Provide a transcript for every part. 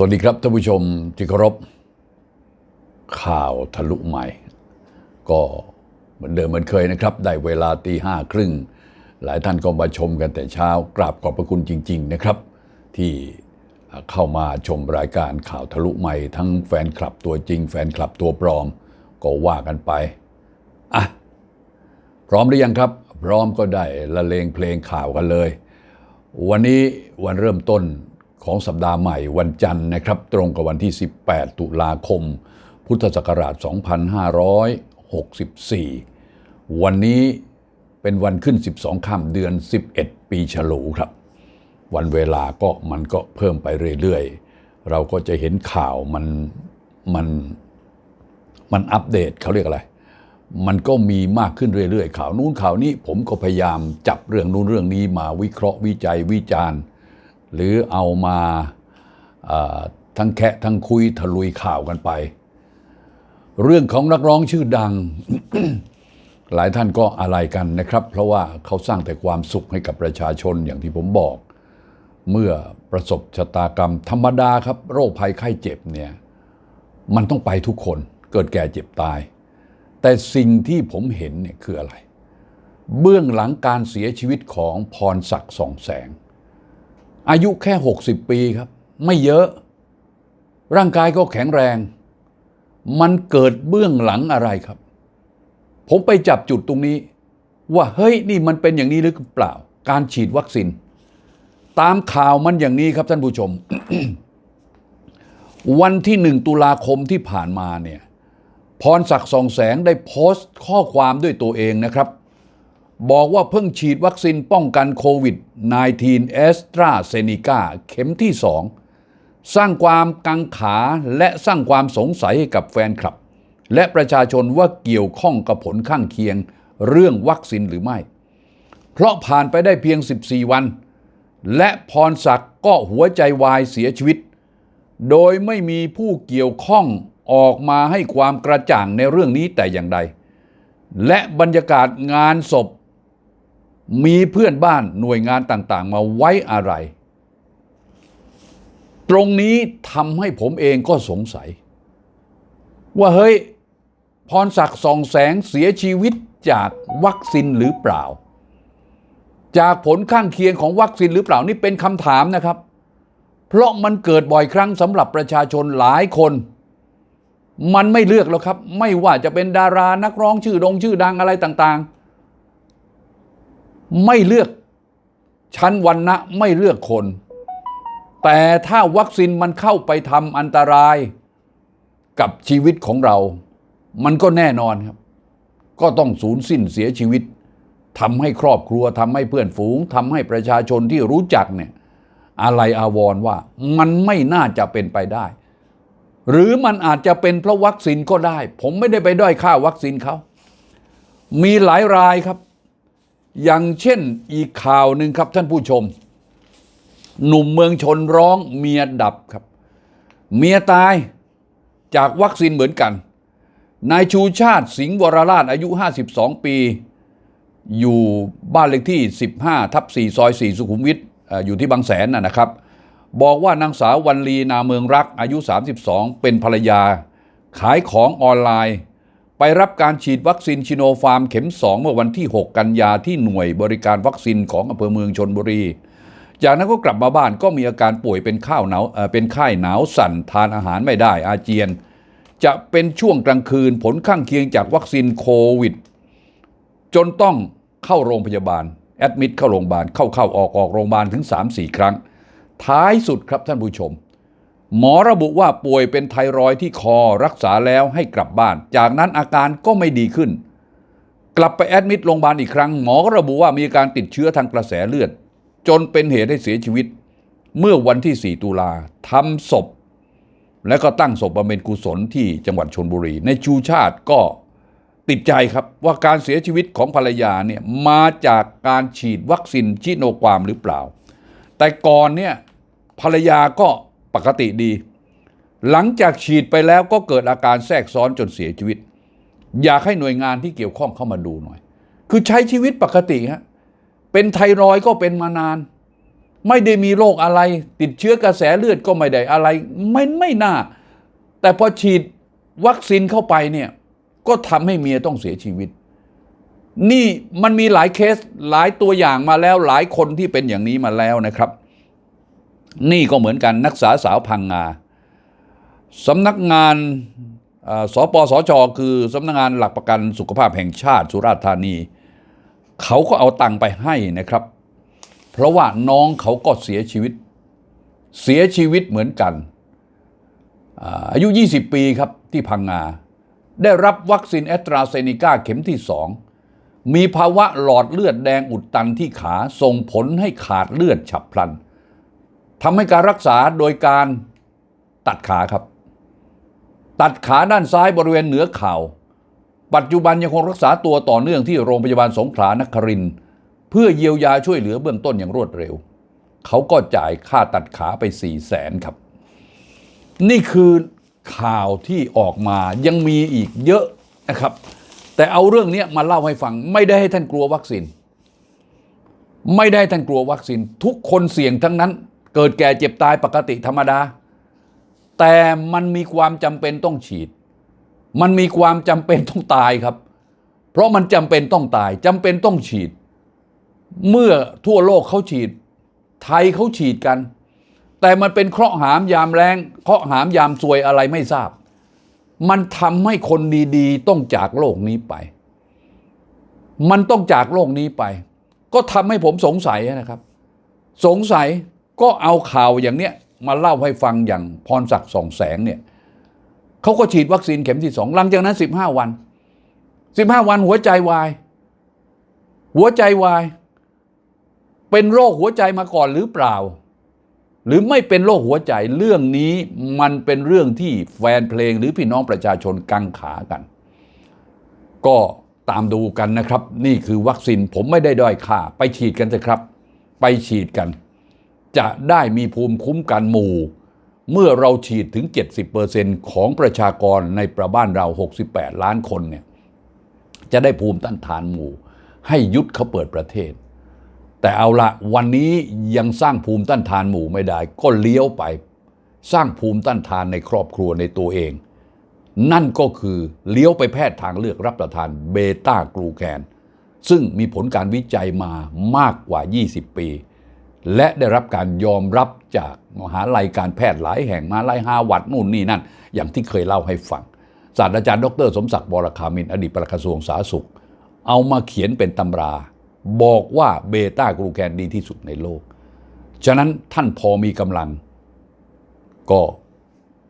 สวัสดีครับท่านผู้ชมที่เคารพข่าวทะลุใหม่ ก็เหมือนเดิมเหมือนเคยนะครับ ได้เวลาตีห้าครึ่ง หลายท่านก็มาชมกันแต่เช้ากราบขอบพระคุณจริง ๆ นะครับ ที่เข้ามาชมรายการข่าวทะลุใหม่ ทั้งแฟนคลับตัวจริง แฟนคลับตัวปลอม ก็ว่ากันไปอะพร้อมหรือยังครับ พร้อมก็ได้ละเลงเพลงข่าวกันเลย วันนี้วันเริ่มต้น ของสัปดาห์ใหม่วันจันทร์นะครับ ตรงกับวันที่ 18 ตุลาคม พุทธศักราช 2564 วันนี้เป็นวันขึ้น 12ค่ำเดือน 11 ปีฉลูครับ วันเวลาก็มันก็เพิ่มไปเรื่อยๆ เราก็จะเห็นข่าวมันมันมันอัปเดตเขาเรียกอะไร มันก็มีมากขึ้นเรื่อยๆ ข่าวนู้นข่าวนี้ผมก็พยายามจับเรื่องนู้นเรื่องนี้มาวิเคราะห์วิจัยวิจารณ์ หรือเอามาทั้งแคะทั้งคุยทะลุยข่าวกันไป เรื่องของนักร้องชื่อดัง หลายท่านก็อะไรกันนะครับ เพราะว่าเขาสร้างแต่ความสุขให้กับประชาชนอย่างที่ผมบอก เมื่อประสบชะตากรรม ธรรมดาครับ โรคภัยไข้เจ็บเนี่ยมันต้องไปทุกคนเกิดแก่เจ็บตาย แต่สิ่งที่ผมเห็นเนี่ยคืออะไร เบื้องหลังการเสียชีวิตของพรศักดิ์สองแสง อายุแค่ 60 ปีครับ ไม่เยอะ ร่างกายก็แข็งแรง มันเกิดเบื้องหลังอะไรครับ ผมไปจับจุดตรงนี้ ว่าเฮ้ยนี่มันเป็นอย่างนี้หรือเปล่า การฉีดวัคซีนตามข่าวมันอย่างนี้ครับท่านผู้ชม วันที่หนึ่งตุลาคมที่ผ่านมาเนี่ยพรศักดิ์สองแสงได้โพสต์ข้อความด้วยตัวเองนะครับ บอกว่าเพิ่งฉีดวัคซีนป้องกันโควิด -19 แอสตราเซเนกาเข็มที่ 2 สร้างความกังขาและสร้างความสงสัยให้กับแฟนคลับ และประชาชนว่าเกี่ยวข้องกับผลข้างเคียงเรื่องวัคซีนหรือไม่ เพราะผ่านไปได้เพียง 14 วัน และพรศักดิ์ก็หัวใจวายเสียชีวิต โดยไม่มีผู้เกี่ยวข้องออกมาให้ความกระจ่างในเรื่องนี้แต่อย่างใด และบรรยากาศงานศพ มีเพื่อนบ้านหน่วยงานต่างๆ มาไว้อะไร ตรงนี้ทำให้ผมเองก็สงสัย ว่าเฮ้ย พรศักดิ์ส่องแสงเสียชีวิตจากวัคซีนหรือเปล่า จากผลข้างเคียงของวัคซีนหรือเปล่านี่เป็นคำถามนะครับ เพราะมันเกิดบ่อยครั้งสำหรับประชาชนหลายคน มันไม่เลือกแล้วครับ ไม่ว่าจะเป็นดารานักร้องชื่อดงชื่อดังอะไรต่างๆ ไม่เลือกชั้นวันนะไม่เลือกคน แต่ถ้าวัคซีนมันเข้าไปทำอันตรายกับชีวิตของเรา มันก็แน่นอนครับ ก็ต้องสูญสิ้นเสียชีวิตทำให้ครอบครัวทำให้เพื่อนฝูงทำให้ประชาชนที่รู้จักเนี่ยอะไรอาวร์ว่ามันไม่น่าจะเป็นไปได้ หรือมันอาจจะเป็นเพราะวัคซีนก็ได้ ผมไม่ได้ไปด้อยค่าวัคซีนเขา มีหลายรายครับ อย่างเช่นอีกข่าวหนึ่งครับท่านผู้ชม หนุ่มเมืองชนร้องเมียดับครับ เมียตายจากวัคซีนเหมือนกัน นายชูชาติสิงห์วรราชอายุ 52 ปี อยู่บ้านเลขที่ 15 ทับ4ซอย 4 สุขุมวิทเอ่อยู่ที่บางแสนนะนะครับ บอกว่านางสาววันลีนาเมืองรักอายุ 32 เป็นภรรยา ขายของออนไลน์ ไปรับการฉีดวัคซีนชิโนฟาร์มเข็ม 2 เมื่อวันที่ 6 กันยาที่หน่วยบริการวัคซีนของอำเภอเมืองชนบุรี จากนั้นก็กลับมาบ้านก็มีอาการป่วยเป็นข้าวหนาวเป็นไข้หนาวสั่นทานอาหารไม่ได้อาเจียน จะเป็นช่วงกลางคืนผลข้างเคียงจากวัคซีนโควิด จนต้องเข้าโรงพยาบาล แอดมิดเข้าโรงพยาบาลเข้าเข้าออกออกโรงพยาบาลถึง 3-4 ครั้ง ท้ายสุดครับท่านผู้ชม หมอระบุว่าป่วยเป็นไทรอยด์ที่คอรักษาแล้วให้กลับบ้าน จากนั้นอาการก็ไม่ดีขึ้น กลับไปแอดมิดโรงพยาบาลอีกครั้ง หมอก็ระบุว่ามีการติดเชื้อทางกระแสเลือด จนเป็นเหตุให้เสียชีวิต เมื่อวันที่ 4 ตุลาทำศพ และก็ตั้งศพบำเพ็ญกุศลที่จังหวัดชนบุรี ในชูชาติก็ติดใจครับว่าการเสียชีวิตของภรรยาเนี่ยมาจากการฉีดวัคซีนชิโนความหรือเปล่า แต่ก่อนเนี่ยภรรยาก็ ปกติดี หลังจากฉีดไปแล้วก็เกิดอาการแทรกซ้อนจนเสียชีวิต อยากให้หน่วยงานที่เกี่ยวข้องเข้ามาดูหน่อย คือใช้ชีวิตปกติฮะเป็นไทรอยก็เป็นมานาน ไม่ได้มีโรคอะไร ติดเชื้อกระแสเลือดก็ไม่ได้อะไรไม่ไม่น่า แต่พอฉีดวัคซีนเข้าไปเนี่ยก็ทำให้เมียต้องเสียชีวิต นี่มันมีหลายเคสหลายตัวอย่างมาแล้วหลายคนที่เป็นอย่างนี้มาแล้วนะครับ นี่ก็เหมือนกันนักศึกษาสาวพังงาสำนักงานสปสช คือสำนักงานหลักประกันสุขภาพแห่งชาติสุราษฎร์ธานี เขาก็เอาตังค์ไปให้นะครับ เพราะว่าน้องเขาก็เสียชีวิต เสียชีวิตเหมือนกัน อายุ 20 ปีครับที่พังงา ได้รับวัคซีนแอสตราเซเนกาเข็มที่สองมีภาวะหลอดเลือดแดงอุดตันที่ขาส่งผลให้ขาดเลือดฉับพลัน ทำให้การรักษาโดยการตัดขาครับ ตัดขาด้านซ้ายบริเวณเหนือเข่าปัจจุบันยังคงรักษาตัวต่อเนื่องที่โรงพยาบาลสงขลานครินเพื่อเยียวยาช่วยเหลือเบื้องต้นอย่างรวดเร็ว เขาก็จ่ายค่าตัดขาไป4ี่แสนครับ นี่คือข่าวที่ออกมายังมีอีกเยอะนะครับ แต่เอาเรื่องนี้มาเล่าให้ฟัง ไม่ได้ให้ท่านกลัววัคซีน ไม่ได้ท่านกลัววัคซีน ทุกคนเสี่ยงทั้งนั้น เกิดแก่เจ็บตายปกติธรรมดา แต่มันมีความจำเป็นต้องฉีด มันมีความจำเป็นต้องตายครับ เพราะมันจำเป็นต้องตายจำเป็นต้องฉีด เมื่อทั่วโลกเขาฉีด ไทยเขาฉีดกัน แต่มันเป็นเคราะห์หามยามแรงเคราะห์หามยามซวยอะไรไม่ทราบ มันทำให้คนดีๆ ต้องจากโลกนี้ไป มันต้องจากโลกนี้ไป ก็ทำให้ผมสงสัยนะครับ สงสัย ก็เอาข่าวอย่างเนี้ยมาเล่าให้ฟังอย่างพรศักดิ์สองแสงเนี่ยเขาก็ฉีดวัคซีนเข็มที่สองหลังจากนั้น 15 วัน 15 วันหัวใจวาย หัวใจวาย เป็นโรคหัวใจมาก่อนหรือเปล่า หรือไม่เป็นโรคหัวใจเรื่องนี้มันเป็นเรื่องที่แฟนเพลงหรือพี่น้องประชาชนกังขากัน ก็ตามดูกันนะครับ นี่คือวัคซีนผมไม่ได้ด้อยค่า ไปฉีดกันเถอะครับ ไปฉีดกัน จะได้มีภูมิคุ้มกันหมู่ เมื่อเราฉีดถึง 70%ของประชากรในประบ้านเรา 68 ล้านคนเนี่ยจะได้ภูมิต้านทานหมู่ ให้ยุดเขาเปิดประเทศ แต่เอาละวันนี้ยังสร้างภูมิต้านทานหมู่ไม่ได้ ก็เลี้ยวไป สร้างภูมิต้านทานในครอบครัวในตัวเอง นั่นก็คือเลี้ยวไปแพทย์ทางเลือกรับประทานเบต้ากลูแคนซึ่งมีผลการวิจัยมามากกว่า 20 ปี และได้รับการยอมรับจากมหาลัยการแพทย์หลายแห่งมาลัยฮาวาดนู่นนี่นั่น อย่างที่เคยเล่าให้ฟัง ศาสตราจารย์ดร สมศักดิ์บรคามิน อดีตปลัดกระทรวงสาธารณสุข เอามาเขียนเป็นตำรา บอกว่าเบต้ากลูแคนดีที่สุดในโลก ฉะนั้นท่านพอมีกำลัง ก็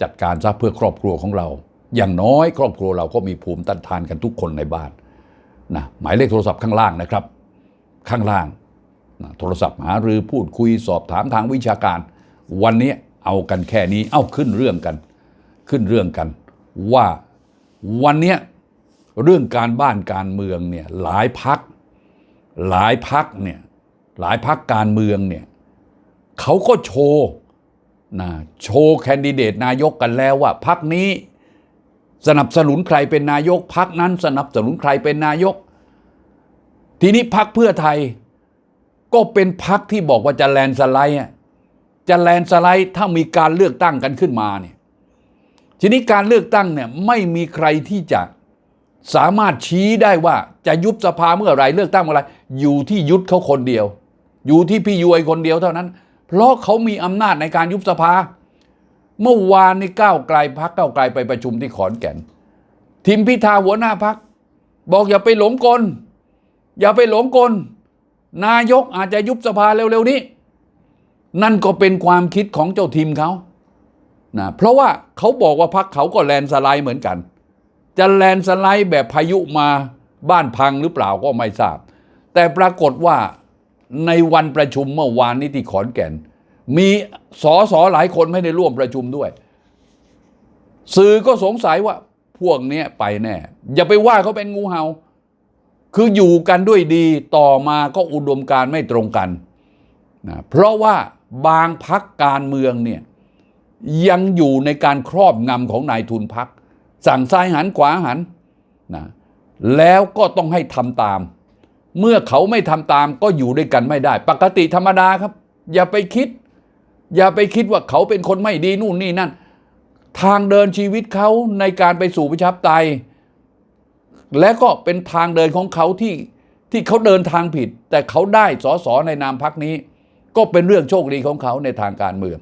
จัดการซะเพื่อครอบครัวของเรา อย่างน้อยครอบครัวเราก็มีภูมิต้านทานกันทุกคนในบ้านนะหมายเลขโทรศัพท์ข้างล่างนะครับ ข้างล่าง โทรศัพท์หารือพูดคุยสอบถามทางวิชาการ วันนี้เอากันแค่นี้เอาขึ้นเรื่องกัน ขึ้นเรื่องกัน ว่าวันนี้เรื่องการบ้านการเมืองเนี่ยหลายพักหลายพักเนี่ยหลายพักการเมืองเนี่ยเขาก็โชว์นะโชว์แคนดิเดตนายกกันแล้วว่าพักนี้สนับสนุนใครเป็นนายกพักนั้นสนับสนุนใครเป็นนายก ทีนี้พักเพื่อไทย ก็เป็นพักที่บอกว่าจะแลนสไลด์จะแลนสไลด์ถ้ามีการเลือกตั้งกันขึ้นมาเนี่ยทีนี้การเลือกตั้งเนี่ยไม่มีใครที่จะสามารถชี้ได้ว่าจะยุบสภาเมื่อไหรเลือกตั้งเมื่อไหรอยู่ที่ยุทธเขาคนเดียว อยู่ที่พี่ยวยคนเดียวเท่านั้น เพราะเขามีอำนาจในการยุบสภา เมื่อวานนี้ก้าวไกลพักก้าวไกลไปประชุมที่ขอนแก่นทีมพิธาหัวหน้าพัก บอกอย่าไปหลงกล อย่าไปหลงกล นายกอาจจะยุบสภาเร็วๆนี้ นั่นก็เป็นความคิดของเจ้าทีมเขานะเพราะว่าเขาบอกว่าพักเขาก็แลนสไลด์เหมือนกัน จะแลนสไลด์แบบพายุมาบ้านพังหรือเปล่าก็ไม่ทราบ แต่ปรากฏว่าในวันประชุมเมื่อวานนี้ที่ขอนแก่น มีสอสอหลายคนไม่ได้ร่วมประชุมด้วย สื่อก็สงสัยว่าพวกนี้ไปแน่ อย่าไปว่าเขาเป็นงูเห่า คืออยู่กันด้วยดีต่อมาก็อุดมการไม่ตรงกันนะเพราะว่าบางพักการเมืองเนี่ยยังอยู่ในการครอบงำของนายทุนพัก สั่งซ้ายหันขวาหันนะแล้วก็ต้องให้ทำตาม เมื่อเขาไม่ทำตามก็อยู่ด้วยกันไม่ได้ ปกติธรรมดาครับ อย่าไปคิด อย่าไปคิดว่าเขาเป็นคนไม่ดีนู่นนี่นั่น ทางเดินชีวิตเขาในการไปสู่ประชาธิปไตย และก็เป็นทางเดินของเขาที่ที่เขาเดินทางผิด แต่เขาได้สอสอในนามพักนี้ ก็เป็นเรื่องโชคดีของเขาในทางการเมือง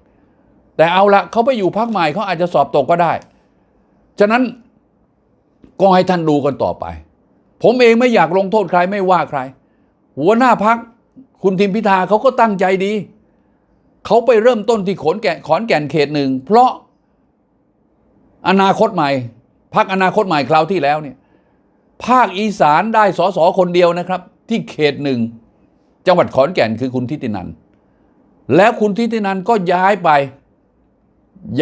แต่เอาละเขาไปอยู่พักใหม่เขาอาจจะสอบตกก็ได้ ฉะนั้นก็ให้ท่านดูกันต่อไป ผมเองไม่อยากลงโทษใครไม่ว่าใคร หัวหน้าพักคุณทิมพิธาเขาก็ตั้งใจดี เขาไปเริ่มต้นที่ขอนแก่นขอนแก่นเขตหนึ่งเพราะอนาคตใหม่พักอนาคตใหม่คราวที่แล้วเนี่ย ภาคอีสานได้สสคนเดียวนะครับ ที่เขตหนึ่งจังหวัดขอนแก่นคือคุณทิตินัน แล้วคุณทิตินันก็ย้ายไป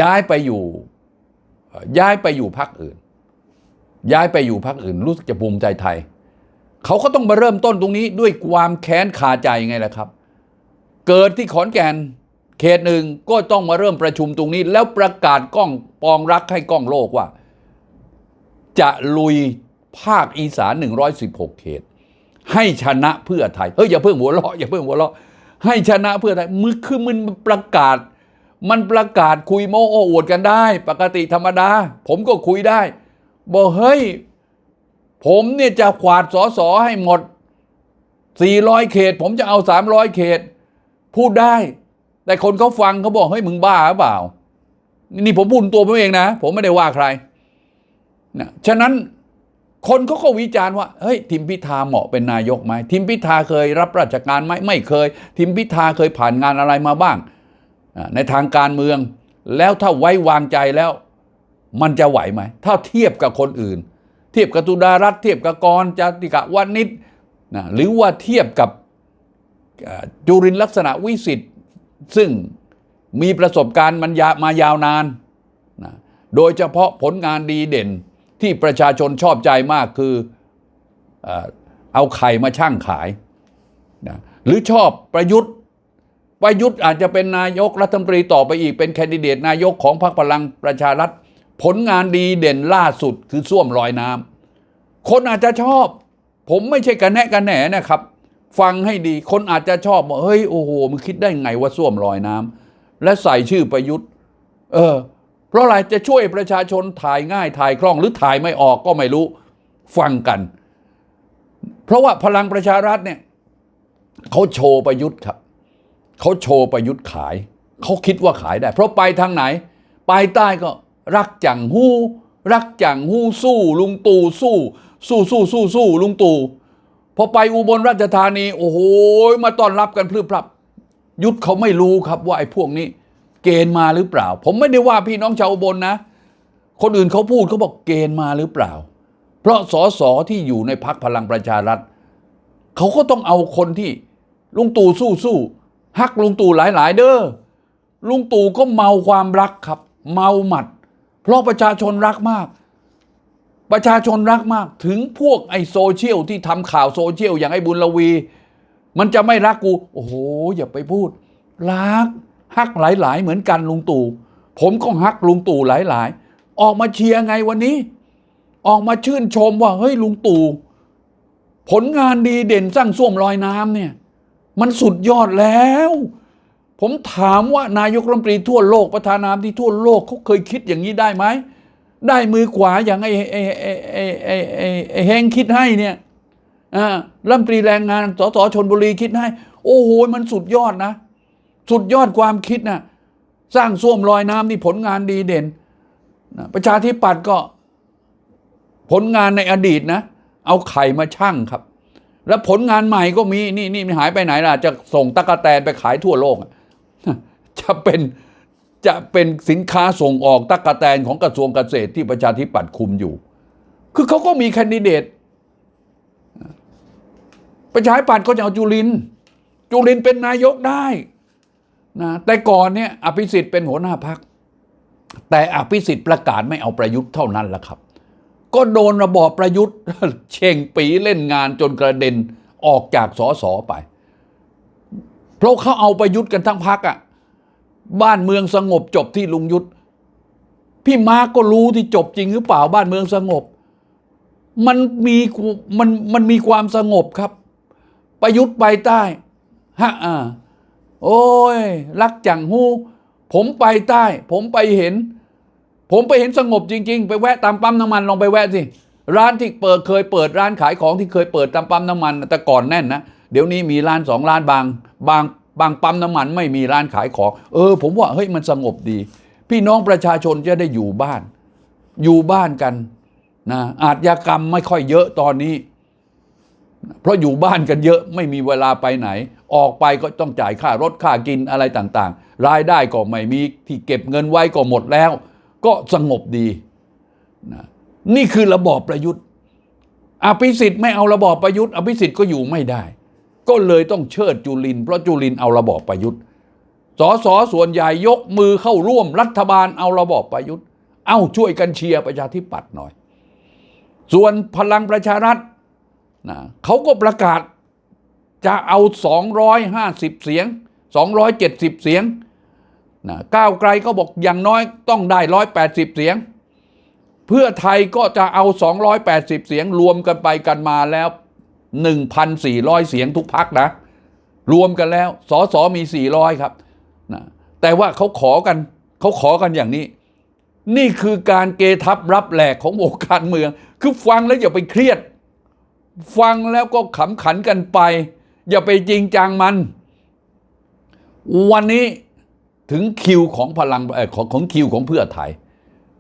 ย้ายไปอยู่ ย้ายไปอยู่พักอื่น ย้ายไปอยู่พักอื่น รู้สึกจะภูมิใจไทย เขาก็ต้องมาเริ่มต้นตรงนี้ด้วยความแค้นคาใจไงล่ะครับ เกิดที่ขอนแก่นเขตหนึ่งก็ต้องมาเริ่มประชุมตรงนี้ แล้วประกาศกล้องปองรักให้กล้องโลกว่า จะลุย ภาคอีสาน 116 เขต ให้ชนะเพื่อไทย เฮ้ยอย่าเพิ่งหัวเราะอย่าเพิ่งหัวเราะให้ชนะเพื่อไทยมือคือมันประกาศ มันประกาศคุยโมโอ้อวดกันได้ ปกติธรรมดา ผมก็คุยได้ บอกเฮ้ย ผมเนี่ยจะขวาดสอสอให้หมด 400 เขต ผมจะเอา 300 เขต พูดได้ แต่คนเขาฟังเขาบอกเฮ้ยมึงบ้าหรือเปล่า นี่ผมพูดตัวผมเองนะ ผมไม่ได้ว่าใครนะฉะนั้น คนเขาก็วิจารณ์ว่าเฮ้ยทิมพิธาเหมาะเป็นนายกไหมทิมพิธาเคยรับราชการไหมไม่เคย ทิมพิธาเคยผ่านงานอะไรมาบ้าง ในทางการเมือง แล้วถ้าไว้วางใจแล้ว มันจะไหวไหมถ้าเทียบกับคนอื่น เทียบกับตุดารัตเทียบกับกรจติกะวานิชนะหรือว่าเทียบกับจุรินลักษณะวิสิทธิ์ซึ่งมีประสบการณ์มันยามายาวนานนะโดยเฉพาะผลงานดีเด่น ที่ประชาชนชอบใจมากคือเอาไข่มาช่างขายนะหรือชอบประยุทธ์ ประยุทธ์อาจจะเป็นนายกรัฐมนตรีต่อไปอีกเป็นแคนดิเดตนายกของพรรคพลังประชารัฐ ผลงานดีเด่นล่าสุดคือส้วมลอยน้ำคนอาจจะชอบ ผมไม่ใช่กันแนะกันแหนนะครับ ฟังให้ดีคนอาจจะชอบบอกเฮ้ยโอ้โหมึงคิดได้ไงว่าส้วมลอยน้ำและใส่ชื่อประยุทธ์ เออ เพราะอะไรจะช่วยประชาชนถ่ายง่ายถ่ายคล่องหรือถ่ายไม่ออกก็ไม่รู้ฟังกัน เพราะว่าพลังประชารัฐเนี่ยเขาโชว์ประยุทธ์ครับเขาโชว์ประยุทธ์ขาย เขาคิดว่าขายได้ เพราะไปทางไหน ไปใต้ก็รักจังหู้ รักจังหู้สู้ ลุงตู่สู้ สู้สู้สู้สู้ลุงตู่พอไปอุบลราชธานี โอ้โหมาต้อนรับกันพรึบพรับ ยุทธเขาไม่รู้ครับว่าไอ้พวกนี้ เกณฑ์มาหรือเปล่า ผมไม่ได้ว่าพี่น้องชาวอุบลนะ คนอื่นเขาพูดเขาบอกเกณฑ์มาหรือเปล่า เพราะสสที่อยู่ในพักพลังประชารัฐเขาก็ต้องเอาคนที่ลุงตู่สู้สู้ฮักลุงตู่หลาย ๆ เด้อลุงตู่ก็เมาความรักครับ เมาหมัด เพราะประชาชนรักมาก ประชาชนรักมาก ถึงพวกไอโซเชียลที่ทำข่าวโซเชียลอย่างไอบุญลวี มันจะไม่รักกู โอ้โห อย่าไปพูด รัก ฮักหลายๆ เหมือนกันลุงตู่ผมก็ฮักลุงตู่หลายๆ ออกมาเชียร์ไงวันนี้ ออกมาชื่นชมว่าเฮ้ยลุงตู่ผลงานดีเด่นสร้างส้วมลอยน้ำเนี่ย มันสุดยอดแล้ว ผมถามว่านายกรัฐมนตรีทั่วโลกประธานาธิบดีทั่วโลกเขาเคยคิดอย่างนี้ได้ไหมได้มือขวาอย่างไอ้ไอ้ไอ้ไอ้ไอ้ไอ้ไอ้เฮงคิดให้เนี่ยอ่ารัฐมนตรีแรงงานสสชนบุรีคิดให้ โอ้โหมันสุดยอดนะ สุดยอดความคิดนะสร้างส้วมลอยน้ำนี่ผลงานดีเด่นนะประชาธิปัตย์ก็ผลงานในอดีตนะ เอาไข่มาชั่งครับ แล้วผลงานใหม่ก็มีนี่นี่มันหายไปไหนล่ะ จะส่งตะกะแตนไปขายทั่วโลก จะเป็นจะเป็นสินค้าส่งออกตะกะแตนของกระทรวงเกษตรที่ประชาธิปัตย์คุมอยู่ คือเขาก็มีแคนดิเดตประชาธิปัตย์ก็จะเอาจุลิน จุลินเป็นนายกได้ นะแต่ก่อนเนี่ยอภิสิทธิ์เป็นหัวหน้าพัก แต่อภิสิทธิ์ประกาศไม่เอาประยุทธ์เท่านั้นแหละครับ ก็โดนระบอบประยุทธ์เช่งปีเล่นงานจนกระเด็นออกจากสอสอไป เพราะเขาเอาประยุทธ์กันทั้งพักอะ่ะบ้านเมืองสงบจบที่ลุงยุทธพี่มาร์กก็รู้ที่จบจริงหรือเปล่าบ้านเมืองสงบ มันมีมันมันมีความสงบครับ ประยุทธ์ไปใต้ฮะอ่า โอ้ย รักจังหู้ผมไปใต้ ผมไปเห็น ผมไปเห็นสงบจริง ๆ ไปแวะตามปั๊มน้ำมันลองไปแวะสิร้านที่เปิดเคยเปิดร้านขายของที่เคยเปิดตามปั๊มน้ำมันแต่ก่อนแน่นนะเดี๋ยวนี้มีร้านสองร้านบางบางบางปั๊มน้ำมันไม่มีร้านขายของ เออ ผมว่าเฮ้ยมันสงบดี พี่น้องประชาชนจะได้อยู่บ้าน อยู่บ้านกันนะอาชญากรรมไม่ค่อยเยอะตอนนี้ เพราะอยู่บ้านกันเยอะไม่มีเวลาไปไหน ออกไปก็ต้องจ่ายค่ารถค่ากินอะไรต่างๆ รายได้ก็ไม่มีที่เก็บเงินไว้ก็หมดแล้ว ก็สงบดีนะนี่คือระบอบประยุทธ์ อภิสิทธิ์ไม่เอาระบอบประยุทธ์ อภิสิทธิ์ก็อยู่ไม่ได้ ก็เลยต้องเชิดจุลิน เพราะจุลินเอาระบอบประยุทธ์สสส่วนใหญ่ยกมือเข้าร่วมรัฐบาลเอาระบอบประยุทธ์ เอ้าช่วยกันเชียร์ประชาธิปัตย์หน่อย ส่วนพลังประชารัฐ นะเขาก็ประกาศจะเอา 250 เสียง 270 เสียงนะก้าวไกลก็บอกอย่างน้อยต้องได้ 180 เสียง เพื่อไทยก็จะเอา 280 เสียงรวมกันไปกันมาแล้ว 1,400 เสียงทุกพักนะ รวมกันแล้วสอสอมี 400 ครับนะแต่ว่าเขาขอกันเขาขอกันอย่างนี้ นี่คือการเกทับรับแหลกของวงการเมือง คือฟังแล้วอย่าไปเครียด ฟังแล้วก็ขำขันกันไป อย่าไปจริงจังมัน วันนี้ถึงคิวของพลังของของคิวของเพื่อไทย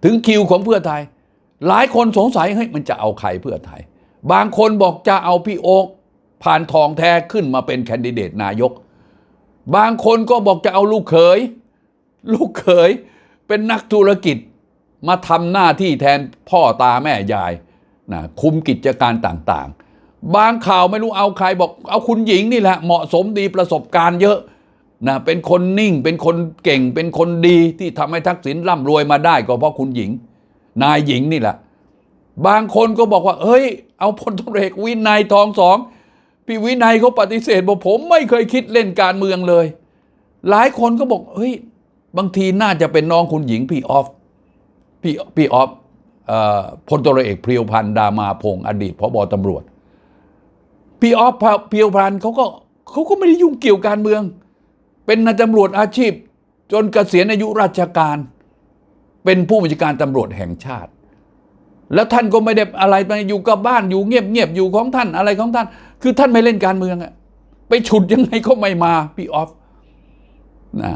ถึงคิวของเพื่อไทย หลายคนสงสัยเฮ้ยมันจะเอาใครเพื่อไทย บางคนบอกจะเอาพี่โอ๊กผ่านทองแท้ขึ้นมาเป็นแคนดิเดตนายก บางคนก็บอกจะเอาลูกเขย ลูกเขยเป็นนักธุรกิจมาทำหน้าที่แทนพ่อตาแม่ยายนะคุมกิจการต่างๆ บางข่าวไม่รู้เอาใครบอก เอาคุณหญิงนี่แหละเหมาะสมดีประสบการณ์เยอะนะเป็นคนนิ่งเป็นคนเก่งเป็นคนดีที่ทำให้ทักษิณร่ำรวยมาได้ก็เพราะคุณหญิง นายหญิงนี่แหละ บางคนก็บอกว่า เฮ้ย เอาพลตรเอกวินัยทองสองพี่วินัยเขาปฏิเสธบอกผมไม่เคยคิดเล่นการเมืองเลย หลายคนก็บอกเฮ้ยบางทีน่าจะเป็นน้องคุณหญิงพี่ออฟพี่พี่ออฟพลตรเอกเพรียวพันธ์ดามาพงศ์อดีตพบตำรวจ พี่ออฟเพียวพันเขาก็เขาก็ไม่ได้ยุ่งเกี่ยวการเมือง เป็นนายตำรวจอาชีพ จนเกษียณอายุราชการ เป็นผู้บัญชาการตำรวจแห่งชาติ แล้วท่านก็ไม่ได้อะไรไปอยู่กับบ้านอยู่เงียบเงียบๆอยู่ของท่านอะไรของท่าน คือท่านไม่เล่นการเมืองอะไปฉุดยังไงก็ไม่มาพี่ออฟนะ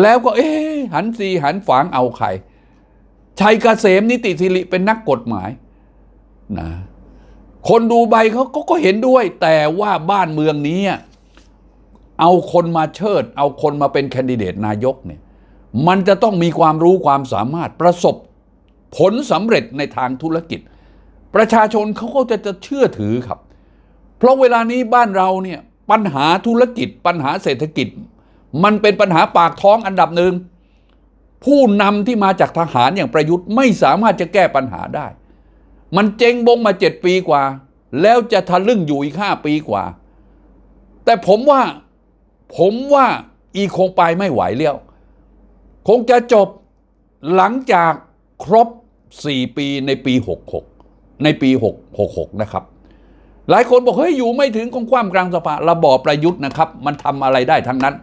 แล้วก็เอ๊หันสีหันฝางเอาใครชัยเกษมนิติสิริเป็นนักกฎหมายนะ คนดูใบเขาก็ก็เห็นด้วย แต่ว่าบ้านเมืองนี้ เอาคนมาเชิด เอาคนมาเป็นแคนดิเดตนายกเนี่ยมันจะต้องมีความรู้ความสามารถประสบผลสำเร็จในทางธุรกิจ ประชาชนเขาก็จะจะเชื่อถือครับ เพราะเวลานี้บ้านเราเนี่ยปัญหาธุรกิจ ปัญหาเศรษฐกิจ มันเป็นปัญหาปากท้องอันดับหนึ่งผู้นำที่มาจากทหารอย่างประยุทธ์ไม่สามารถจะแก้ปัญหาได้ มันเจ๊งบงมาเจ็ดปีกว่า แล้วจะทะลึ่งอยู่อีกห้าปีกว่า แต่ผมว่า ผมว่าอีคงไปไม่ไหวแล้ว คงจะจบหลังจากครบ 4 ปีในปี 66 ในปี 666 นะครับ หลายคนบอก เฮ้ย อยู่ไม่ถึงคงความกลางสภาระบอบประยุทธ์นะครับ มันทำอะไรได้ทั้งนั้น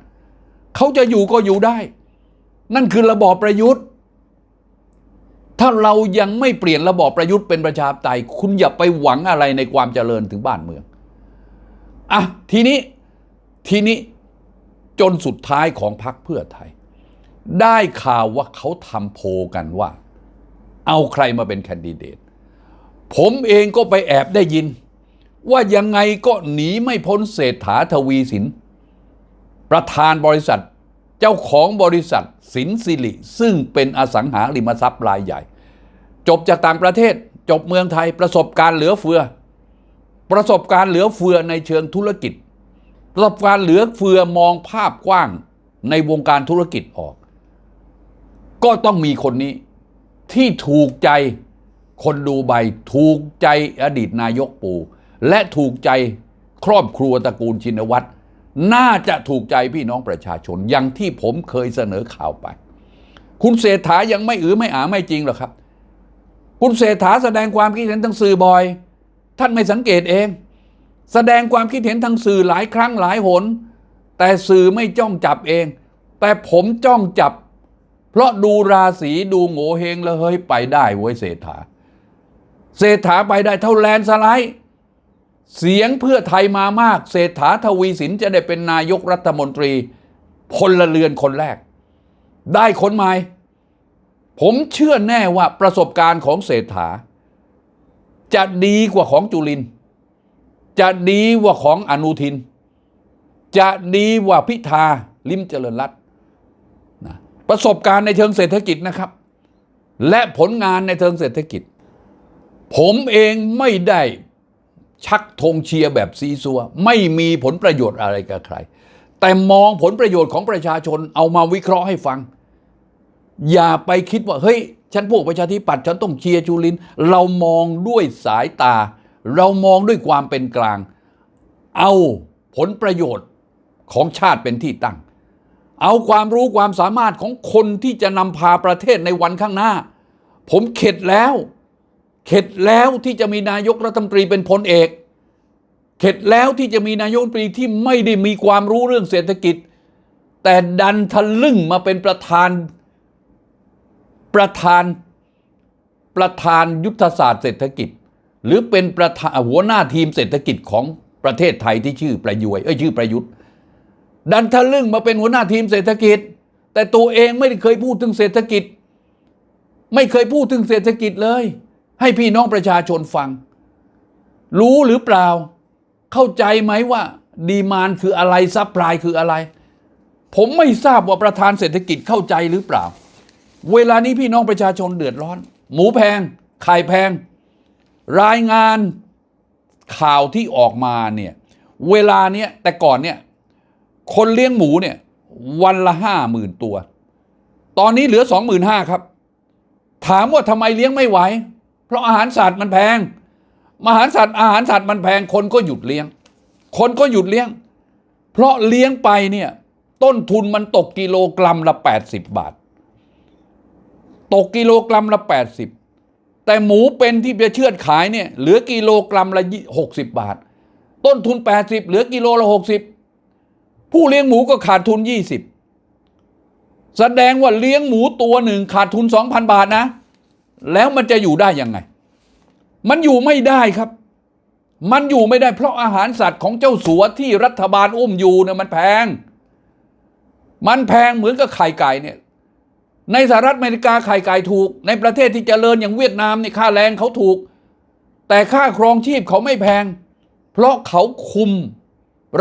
เขาจะอยู่ก็อยู่ได้ นั่นคือระบอบประยุทธ์ ถ้าเรายังไม่เปลี่ยนระบอบประยุทธ์เป็นประชาธิปไตย คุณอย่าไปหวังอะไรในความเจริญถึงบ้านเมืองอะทีนี้ทีนี้จนสุดท้ายของพรรคเพื่อไทย ได้ข่าวว่าเขาทำโพลกันว่า เอาใครมาเป็นแคนดิเดต ผมเองก็ไปแอบได้ยิน ว่ายังไงก็หนีไม่พ้นเศรษฐาทวีสิน ประธานบริษัท เจ้าของบริษัทสินสิริ ซึ่งเป็นอสังหาริมทรัพย์รายใหญ่ จบจากต่างประเทศจบเมืองไทยประสบการณ์เหลือเฟือ ประสบการณ์เหลือเฟือในเชิงธุรกิจ ประสบการณ์เหลือเฟือมองภาพกว้างในวงการธุรกิจออก ก็ต้องมีคนนี้ที่ถูกใจคนดูใบถูกใจอดีตนายกปูและถูกใจครอบครัวตระกูลชินวัตร น่าจะถูกใจพี่น้องประชาชนอย่างที่ผมเคยเสนอข่าวไป คุณเศรษฐายังไม่อือไม่อาไม่จริงหรอกครับ คุณเศรษฐาแสดงความคิดเห็นทางสื่อบ่อย ท่านไม่สังเกตเอง แสดงความคิดเห็นทางสื่อหลายครั้งหลายหน แต่สื่อไม่จ้องจับเอง แต่ผมจ้องจับ เพราะดูราศีดูโง่เฮงแล้วเฮ้ยไปได้เว้ยเศรษฐา เศรษฐาไปได้เท่าแลนสไลด์ เสียงเพื่อไทยมามาก เศรษฐาทวีสินจะได้เป็นนายกรัฐมนตรีพลเรือนคนแรก ได้คนใหม่ ผมเชื่อแน่ว่าประสบการณ์ของเศรษฐา จะดีกว่าของจุลิน จะดีกว่าของอนุทิน จะดีกว่าพิธาลิมเจริญรัตน์นะประสบการณ์ในเชิงเศรษฐกิจนะครับ และผลงานในเชิงเศรษฐกิจ ผมเองไม่ได้ ชักธงเชียร์แบบซีซัว ไม่มีผลประโยชน์อะไรกับใคร แต่มองผลประโยชน์ของประชาชนเอามาวิเคราะห์ให้ฟัง อย่าไปคิดว่า เฮ้ย ฉันพวกประชาธิปัตย์ฉันต้องเชียร์จุลิน เรามองด้วยสายตา เรามองด้วยความเป็นกลาง เอาผลประโยชน์ของชาติเป็นที่ตั้ง เอาความรู้ความสามารถของคนที่จะนำพาประเทศในวันข้างหน้า ผมเข็ดแล้ว เข็ดแล้วที่จะมีนายกรัฐมนตรีเป็นพลเอก เข็ดแล้วที่จะมีนายกรัฐมนตรีที่ไม่ได้มีความรู้เรื่องเศรษฐกิจ แต่ดันทะลึ่งมาเป็นประธานประธานประธานยุทธศาสตร์เศรษฐกิจ หรือเป็นประธานหัวหน้าทีมเศรษฐกิจของประเทศไทยที่ชื่อประยุยเอ้ยชื่อประยุทธ์ ดันทะลึ่งมาเป็นหัวหน้าทีมเศรษฐกิจ แต่ตัวเองไม่ได้เคยพูดถึงเศรษฐกิจ ไม่เคยพูดถึงเศรษฐกิจเลย ให้พี่น้องประชาชนฟัง รู้หรือเปล่า เข้าใจไหมว่า ดีมานคืออะไรซัพพลายคืออะไร ผมไม่ทราบว่าประธานเศรษฐกิจเข้าใจหรือเปล่า เวลานี้พี่น้องประชาชนเดือดร้อน หมูแพงไข่แพง รายงานข่าวที่ออกมาเนี่ยเวลาเนี้ยแต่ก่อนเนี่ยคนเลี้ยงหมูเนี่ยวันละห้าหมื่นตัว ตอนนี้เหลือสองหมื่นห้าครับ ถามว่าทำไมเลี้ยงไม่ไหว เพราะอาหารสัตว์มันแพงอาหารสัตว์อาหารสัตว์มันแพงคนก็หยุดเลี้ยง คนก็หยุดเลี้ยง เพราะเลี้ยงไปเนี่ยต้นทุนมันตกกิโลกรัมละ 80 บาท ตกกิโลกรัมละ 80 แต่หมูเป็นที่ไปเชือดขายเนี่ยเหลือกิโลกรัมละ 60 บาท ต้นทุน 80 เหลือกิโลละ 60 ผู้เลี้ยงหมูก็ขาดทุน 20 แสดงว่าเลี้ยงหมูตัวหนึ่งขาดทุน 2,000 บาทนะ แล้วมันจะอยู่ได้ยังไง มันอยู่ไม่ได้ครับ มันอยู่ไม่ได้เพราะอาหารสัตว์ของเจ้าสัวที่รัฐบาลอุ้มอยู่เนี่ยมันแพง มันแพงเหมือนกับไข่ไก่เนี่ย ในสหรัฐอเมริกาไข่ไก่ถูก ในประเทศที่เจริญอย่างเวียดนามเนี่ยค่าแรงเขาถูก แต่ค่าครองชีพเขาไม่แพง เพราะเขาคุม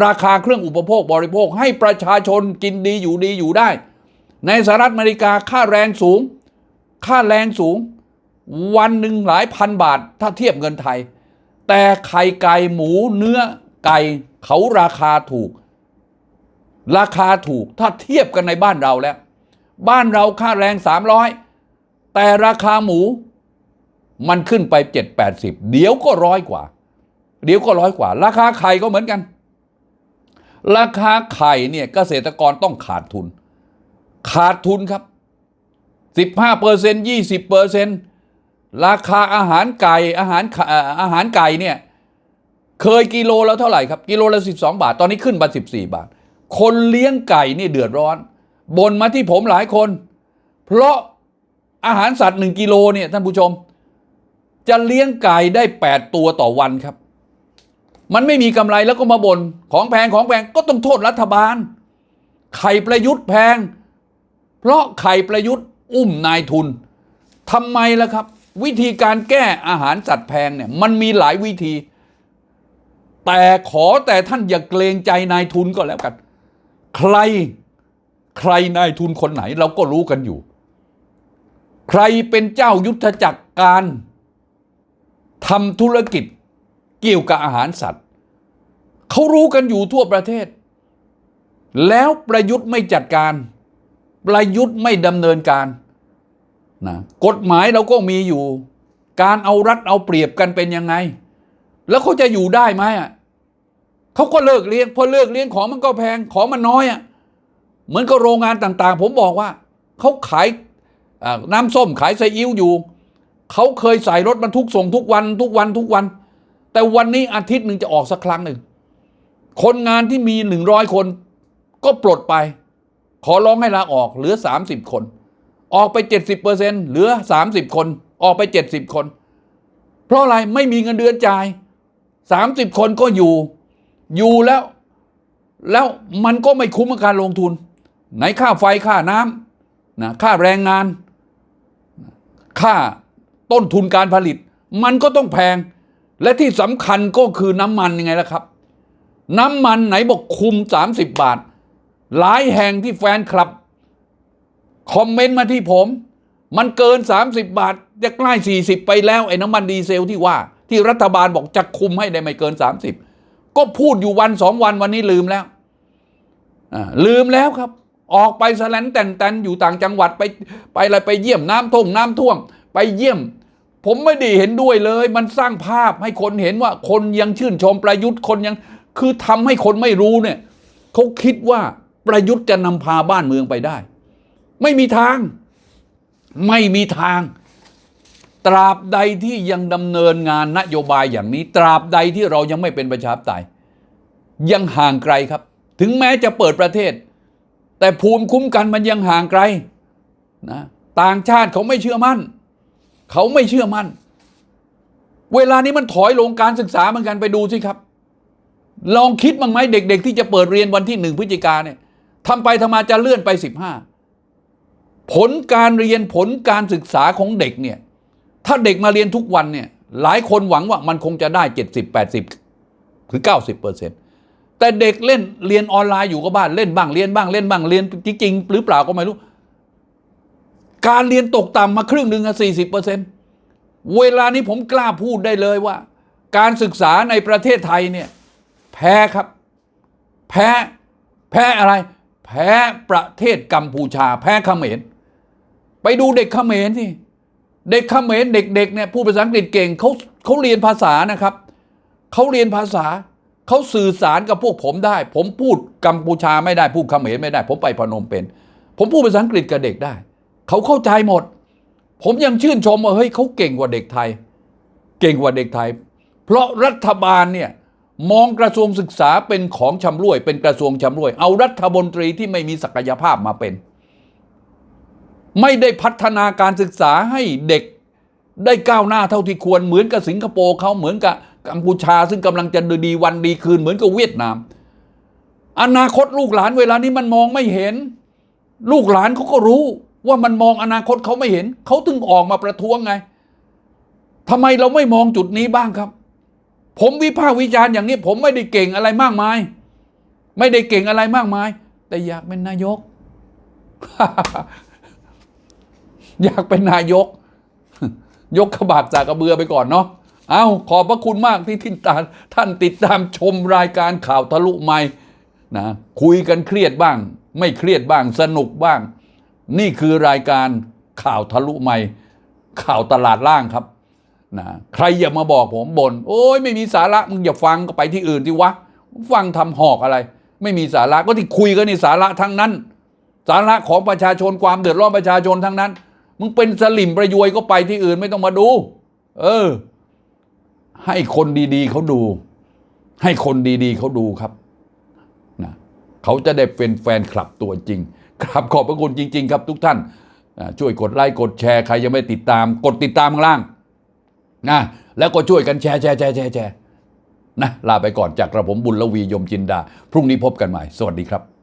ราคาเครื่องอุปโภคบริโภคให้ประชาชนกินดีอยู่ดีอยู่ได้ ในสหรัฐอเมริกาค่าแรงสูง ค่าแรงสูง วันหนึ่งหลายพันบาทถ้าเทียบเงินไทย แต่ไข่ไก่หมูเนื้อไก่เขาราคาถูก ราคาถูกถ้าเทียบกันในบ้านเราแล้ว บ้านเราค่าแรง 300 แต่ราคาหมูมันขึ้นไป 7 80 เดี๋ยวก็ร้อยกว่า เดี๋ยวก็ร้อยกว่า ราคาไข่ก็เหมือนกัน ราคาไข่เนี่ยเกษตรกรต้องขาดทุน ขาดทุนครับ 15เปอร์เซ็นต์20เปอ ราคาอาหารไก่อาหารอาหารไก่เนี่ยเคยกิโลแล้วเท่าไหร่ครับ กิโลละ 12 บาท ตอนนี้ขึ้นมา14 บาท คนเลี้ยงไก่นี่เดือดร้อนบ่นมาที่ผมหลายคน เพราะอาหารสัตว์หนึ่งกิโลเนี่ยท่านผู้ชม จะเลี้ยงไก่ได้ 8 ตัวต่อวันครับ มันไม่มีกำไรแล้วก็มาบน่นของแพงของแพงก็ต้องโทษรัฐบาล ไข่ประยุทธ์แพง เพราะไข่ประยุทธ์อุ้มนายทุนทำไมล่ะครับ วิธีการแก้อาหารสัตว์แพงเนี่ยมันมีหลายวิธี แต่ขอแต่ท่านอย่าเกรงใจนายทุนก็แล้วกัน ใครใครนายทุนคนไหนเราก็รู้กันอยู่ ใครเป็นเจ้ายุทธจักรการทำธุรกิจเกี่ยวกับอาหารสัตว์เขารู้กันอยู่ทั่วประเทศ แล้วประยุทธ์ไม่จัดการ ประยุทธ์ไม่ดำเนินการ นะกฎหมายเราก็มีอยู่ การเอารัดเอาเปรียบกันเป็นยังไง แล้วเขาจะอยู่ได้ไหมอะเขาก็เลิกเลี้ยงพอเลิกเลี้ยงของมันก็แพงของมันน้อยอะเหมือนกับโรงงานต่างๆ ผมบอกว่าเขาขายน้ำส้มขายไซอิ๊วอยู่เขาเคยใส่รถบรรทุกส่งทุกวันทุกวันทุกวัน แต่วันนี้อาทิตย์หนึ่งจะออกสักครั้งหนึ่ง คนงานที่มีหนึ่งร้อยคน ก็ปลดไป ขอร้องให้ลาออกเหลือ30คน ออกไป 70%เหลือ 30 คน ออกไป 70 คน เพราะอะไรไม่มีเงินเดือนจ่าย 30 คนก็อยู่ อยู่แล้ว แล้วมันก็ไม่คุ้มกับการลงทุน ไหนค่าไฟค่าน้ำนะค่าแรงงาน ค่าต้นทุนการผลิต มันก็ต้องแพง และที่สำคัญก็คือน้ำมันยังไงล่ะครับ น้ำมันไหนบอกคุม 30 บาท หลายแห่งที่แฟนคลับ คอมเมนต์มาที่ผม มันเกิน 30 บาท จะใกล้ 40 ไปแล้ว ไอ้น้ำมันดีเซลที่ว่า ที่รัฐบาลบอกจะคุมให้ได้ไม่เกิน 30 ก็พูดอยู่วันสองวันวันนี้ลืมแล้วอ่าลืมแล้วครับ ออกไปสแลนแต่นแตนอยู่ต่างจังหวัดไปไปอะไรไปเยี่ยมน้ำท่วงน้ำท่วม ไปเยี่ยม ผมไม่ได้เห็นด้วยเลย มันสร้างภาพให้คนเห็นว่าคนยังชื่นชมประยุทธ์คนยังคือทำให้คนไม่รู้เนี่ยเขาคิดว่าประยุทธ์จะนำพาบ้านเมืองไปได้ ไม่มีทาง ไม่มีทาง ตราบใดที่ยังดำเนินงานนโยบายอย่างนี้ ตราบใดที่เรายังไม่เป็นประชาธิปไตยยังห่างไกลครับ ถึงแม้จะเปิดประเทศ แต่ภูมิคุ้มกันมันยังห่างไกลนะต่างชาติเขาไม่เชื่อมั่น เขาไม่เชื่อมั่น เวลานี้มันถอยลงการศึกษาเหมือนกันไปดูสิครับ ลองคิดบ้างไหมเด็ก ๆ ที่จะเปิดเรียนวันที่หนึ่งพฤศจิกาเนี่ยทำไปทำมาจะเลื่อนไปสิบห้า ผลการเรียนผลการศึกษาของเด็กเนี่ยถ้าเด็กมาเรียนทุกวันเนี่ยหลายคนหวังว่ามันคงจะได้เจ็ดสิบแปดสิบหรือเก้าสิบเปอร์เซ็นต์แต่เด็กเล่นเรียนออนไลน์อยู่กับบ้านเล่นบ้างเรียนบ้างเล่นบ้างเรียนจริงๆหรือเปล่าก็ไม่รู้ การเรียนตกต่ำมาครึ่งหนึ่งสี่สิบเปอร์เซ็นต์เวลานี้ผมกล้าพูดได้เลยว่า การศึกษาในประเทศไทยเนี่ยแพ้ครับ แพ้แพ้อะไร แพ้ประเทศกัมพูชา แพ้เขมร ไปดูเด็กเขมรสิเด็กเขมรเด็กๆเนี่ยพูดภาษาอังกฤษเก่งเขาเขาเรียนภาษานะครับเขาเรียนภาษาเขาสื่อสารกับพวกผมได้ ผมพูดกัมพูชาไม่ได้พูดเขมรไม่ได้ ผมไปพนมเปญผมพูดภาษาอังกฤษกับเด็กได้เขาเข้าใจหมด ผมยังชื่นชมว่าเฮ้ยเขาเก่งกว่าเด็กไทย เก่งกว่าเด็กไทย เพราะรัฐบาลเนี่ยมองกระทรวงศึกษาเป็นของชำร่วย เป็นกระทรวงชำร่วย เอารัฐมนตรีที่ไม่มีศักยภาพมาเป็น ไม่ได้พัฒนาการศึกษาให้เด็กได้ก้าวหน้าเท่าที่ควรเหมือนกับสิงคโปร์เขาเหมือนกับกัมพูชา ซึ่งกำลังจะดีวันดีคืนเหมือนกับเวียดนาม อนาคตลูกหลานเวลานี้มันมองไม่เห็น ลูกหลานเขาก็รู้ว่ามันมองอนาคตเขาไม่เห็น เขาถึงออกมาประท้วงไงทำไมเราไม่มองจุดนี้บ้างครับ ผมวิพากษ์วิจารณ์อย่างนี้ ผมไม่ได้เก่งอะไรมากมาย ไม่ได้เก่งอะไรมากมาย แต่อยากเป็นนายก อยากเป็นนายก ยกขบากจากกระเบือไปก่อนเนาะเอาขอบพระคุณมากที่ทินตาท่านติดตามชมรายการข่าวทะลุไม่นะคุยกันเครียดบ้าง ไม่เครียดบ้างสนุกบ้าง นี่คือรายการข่าวทะลุไม่ข่าวตลาดล่างครับนะใครอย่ามาบอกผมบน่นโอ้ยไม่มีสาระมึงอย่าฟังก็ไปที่อื่นที่วะ ฟังทำหอกอะไร ไม่มีสาระก็ที่คุยกันนี่สาระทั้งนั้น สาระของประชาชนความเดือดร้อนประชาชนทั้งนั้น มึงเป็นสลิมประยวยก็ไปที่อื่นไม่ต้องมาดู เออ ให้คนดีๆเขาดู ให้คนดีๆเขาดูครับนะเขาจะได้เป็นแฟนคลับตัวจริง ครับขอบพระคุณจริง ๆ ครับ ทุกท่านช่วยกดไลค์กดแชร์ใครยังไม่ติดตาม กดติดตามข้างล่างนะแล้วก็ช่วยกันแชร์แชร์แชร์แชร์แชร์นะลาไปก่อนจากกระผมบุญละวียมจินดา พรุ่งนี้พบกันใหม่ สวัสดีครับ